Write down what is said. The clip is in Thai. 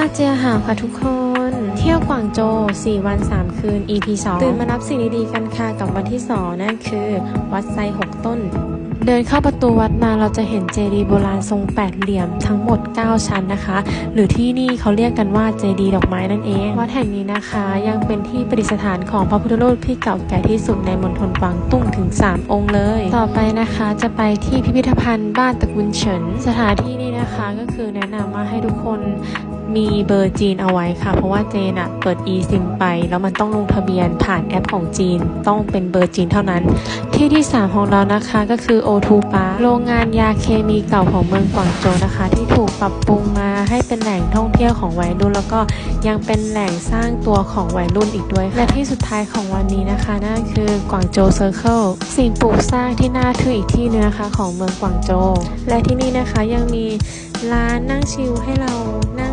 าเจียหาวค่ะทุกคน เที่ยวกวางโจว4วัน 3 คืน EP 2 ตื่นมารับสิ่งดีๆกันค่ะกับวันที่ 2 นั่นคือ วัดไซหกต้น เดินเข้าประตูวัดมาเราจะเห็นเจดีย์โบราณทรงแปดเหลี่ยมทั้งหมด 9 ชั้นนะคะ หรือที่นี่เขาเรียกกันว่าเจดีย์ดอกไม้นั่นเอง วัดแห่งนี้นะคะยังเป็นที่ประดิษฐานของพระพุทธรูปที่เก่าแก่ที่สุดในมณฑลกวางตุ้งถึง 3 องค์เลย ต่อไปนะคะจะไปที่พิพิธภัณฑ์บ้านตระกุนเฉินสถานที่นี้ นะคะก็คือแนะนำว่าให้ทุกคนมีเบอร์จีนเอาไว้ค่ะ เพราะว่าเจนอะเปิด e-sim ไป แล้วมันต้องลงทะเบียนผ่านแอปของจีน ต้องเป็นเบอร์จีนเท่านั้น ที่ที่ 3 ของเรานะคะก็คือ O2 Park โรงงานยาเคมีเก่าของเมืองกวางโจวนะคะ ที่ถูกปรับปรุงมาให้เป็น ท่องเที่ยวของวัยรุ่น แล้วก็ยังเป็นแหล่งสร้างตัวของวัยรุ่นอีกด้วย และที่สุดท้ายของวันนี้นะคะนั่นคือกวางโจวเซอร์เคิลสิ่งปลูกสร้างที่น่าทึ่งอีกที่หนึงนะคะของเมืองกวางโจวและที่นี่นะคะยังมีร้านนั่งชิลให้เรานั่ง